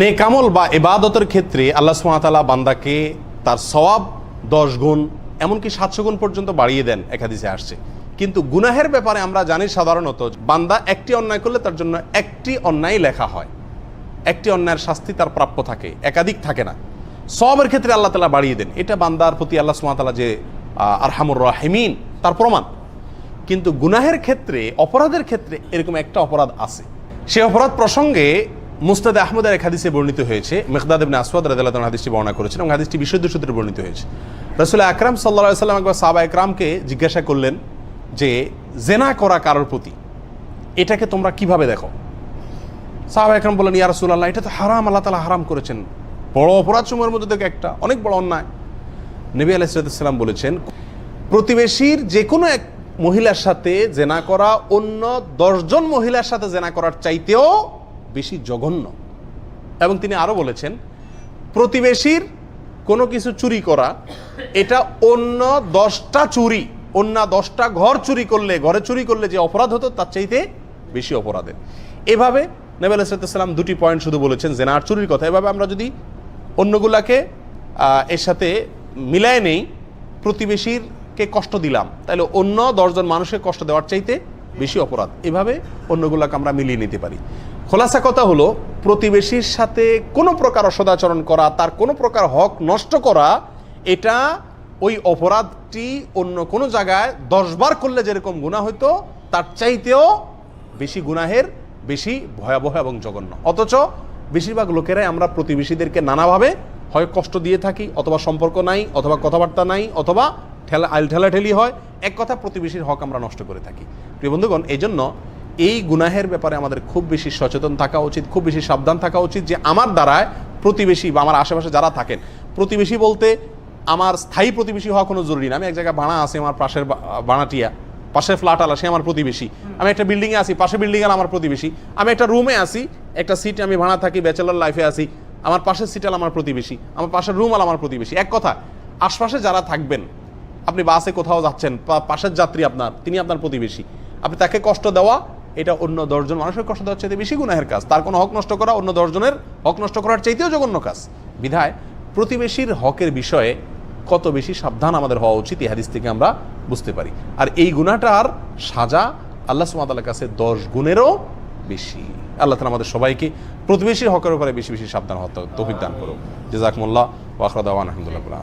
নেকামল বা এবাদতের ক্ষেত্রে আল্লাহ সুমাতালা বান্দাকে তার সওয়াব দশ গুণ, এমনকি সাতশো গুণ পর্যন্ত বাড়িয়ে দেন একাদিসে আসছে। কিন্তু গুনাহের ব্যাপারে আমরা জানি সাধারণত বান্দা একটি অন্যায় করলে তার জন্য একটি অন্যায় লেখা হয়। একটি অন্যায়ের শাস্তি তার প্রাপ্য থাকে, একাধিক থাকে না। সবের ক্ষেত্রে আল্লাহ তালা বাড়িয়ে দেন। এটা বান্দার প্রতি আল্লাহ সুমাতালা যে আরহামুর রাহিমিন, তার প্রমাণ। কিন্তু গুনাহের ক্ষেত্রে, অপরাধের ক্ষেত্রে এরকম একটা অপরাধ আছে। সে অপরাধ প্রসঙ্গে মুস্তাদ আহমদের এক হাদিসে বর্ণিত হয়েছে মেখদাদ ইবনে আসওয়াদ রাদিয়াল্লাহু হাদিসটি বর্ণনা করেছেন এবং হাদিসটি বিশুদ্ধ সূত্রে বর্ণিত হয়েছে। রাসূল আকরাম আলাইহি সাল্লাম একবার সাহাবা একরামকে জিজ্ঞাসা করলেন যে, জেনা করা কারোর প্রতি? এটাকে তোমরা কীভাবে দেখো? সাহাবা একরাম বললেন, ইয়া রাসূলুল্লাহ, এটা তো হারাম, আল্লাহ তাআলা হারাম করেছেন। বড় অপরাধ সময়ের মধ্যে থেকে একটা, অনেক বড় অন্যায়। নবী আলাইসালাম বলেছেন, প্রতিবেশীর যে কোনো এক মহিলার সাথে জেনা করা, অন্য দশজন মহিলার সাথে জেনা করার চাইতেও বেশি জঘন্য। এবং তিনি আরও বলেছেন, প্রতিবেশীর কোনো কিছু চুরি করা, এটা অন্য দশটা চুরি, অন্য দশটা ঘর চুরি করলে, ঘরে চুরি করলে যে অপরাধ হতো, তার চাইতে বেশি অপরাধের। এভাবে নবী আলাইসালাম দুটি পয়েন্ট শুধু বলেছেন জেনার চুরির কথা। এভাবে আমরা যদি অন্যগুলাকে এর সাথে মিলায় নেই, প্রতিবেশীরকে কষ্ট দিলাম, তাহলে অন্য দশজন মানুষকে কষ্ট দেওয়ার চাইতে বেশি অপরাধ। এভাবে অন্যগুলোকে আমরা মিলিয়ে নিতে পারি। খোলাসা কথা হলো, প্রতিবেশীর সাথে কোনো প্রকার অসদাচরণ করা, তার কোনো প্রকার হক নষ্ট করা, এটা ওই অপরাধটি অন্য কোনো জায়গায় দশবার করলে যেরকম গুণা হইতো, তার চাইতেও বেশি গুনাহের, বেশি ভয়াবহ এবং জঘন্য। অথচ বেশিরভাগ লোকেরাই আমরা প্রতিবেশীদেরকে নানাভাবে হয় কষ্ট দিয়ে থাকি, অথবা সম্পর্ক নাই, অথবা কথাবার্তা নাই, অথবা ঠেলা আইল ঠেলাঠেলি হয়। এক কথা প্রতিবেশীর হক আমরা নষ্ট করে থাকি। প্রিয় বন্ধুগণ এই জন্য এই গুনাহের ব্যাপারে আমাদের খুব বেশি সচেতন থাকা উচিত খুব বেশি সাবধান থাকা উচিত যে আমার দ্বারায় প্রতিবেশী বা আমার আশেপাশে যারা থাকেন প্রতিবেশী বলতে আমার স্থায়ী প্রতিবেশী হওয়া কোনো জরুরি না। আমি এক জায়গায় ভাড়া আছে আমার পাশের ভাড়াটিয়া পাশের ফ্ল্যাট আলা সে আমার প্রতিবেশী। আমি একটা বিল্ডিংয়ে আছি পাশে বিল্ডিং আলা আমার প্রতিবেশী। আমি একটা রুমে আছি একটা সিট আমি ভাড়া থাকি ব্যাচেলার লাইফে আছি আমার পাশের সিট আলা আমার প্রতিবেশী আমার পাশের রুম আলা আমার প্রতিবেশী। এক কথা আশপাশে যারা থাকবেন আপনি বাসে কোথাও যাচ্ছেন পাশের যাত্রী আপনার তিনি আপনার প্রতিবেশী। আপনি তাকে কষ্ট দেওয়া এটা অন্য দশজন মানুষের কষ্ট দেওয়ার চাইতে বেশি গুনাহের কাজ। তার কোনো হক নষ্ট করা অন্য দশজনের হক নষ্ট করার চাইতেও জঘন্য কাজ। বিধায় প্রতিবেশীর হকের বিষয়ে কত বেশি সাবধান আমাদের হওয়া উচিত, এই হাদিস থেকে আমরা বুঝতে পারি। আর এই গুণাটার সাজা আল্লাহ সুমাতার কাছে দশ গুণেরও বেশি। আল্লাহ তালা আমাদের সবাইকে প্রতিবেশীর হকের উপরে বেশি বেশি সাবধান হতে তৌফিক দান করো জেজাকমুল্লাহ ওয়াখরাদ আলহামদুলিল্লাহ